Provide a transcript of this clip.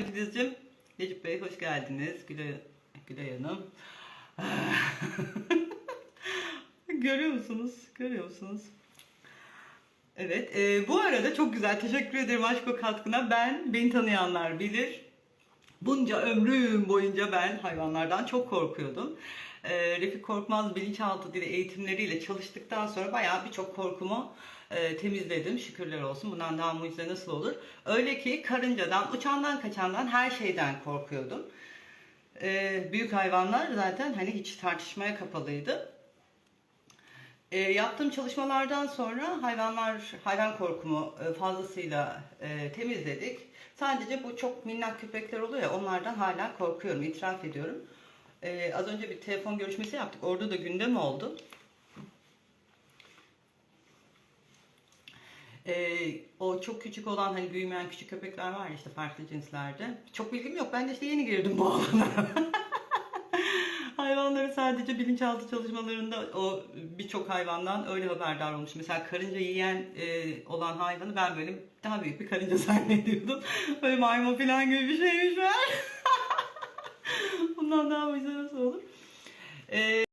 geldin Filizciğim. Necip Bey hoş geldiniz. Gülay, Gülay Hanım. Görüyor musunuz? Görüyor musunuz? Evet. e, bu arada çok güzel. Teşekkür ederim aşk o katkına. Ben, beni tanıyanlar bilir. Bunca ömrüm boyunca ben hayvanlardan çok korkuyordum. E, Refik Korkmaz bilinçaltı dili eğitimleriyle çalıştıktan sonra bayağı birçok korkumu e, temizledim. Şükürler olsun. Bundan daha mucize nasıl olur? Öyle ki karıncadan, uçandan, kaçandan her şeyden korkuyordum. E, büyük hayvanlar zaten hani hiç tartışmaya kapalıydı. E, yaptığım çalışmalardan sonra hayvanlar hayvan korkumu e, fazlasıyla e, temizledik. Sadece bu çok minnak köpekler oluyor ya onlardan hala korkuyorum, itiraf ediyorum. E, az önce bir telefon görüşmesi yaptık. Orada da gündem oldu. E, o çok küçük olan hani büyümeyen küçük köpekler var ya işte farklı cinslerde. Çok bilgim yok. Ben de işte yeni girdim bu alana. Sadece bilinçaltı çalışmalarında o birçok hayvandan öyle haberdar olmuş. Mesela karınca yiyen e, olan hayvanı ben böyle daha büyük bir karınca zannediyordum. Böyle maymun falan gibi bir şeymiş meğer. Bundan daha nasıl olur? E,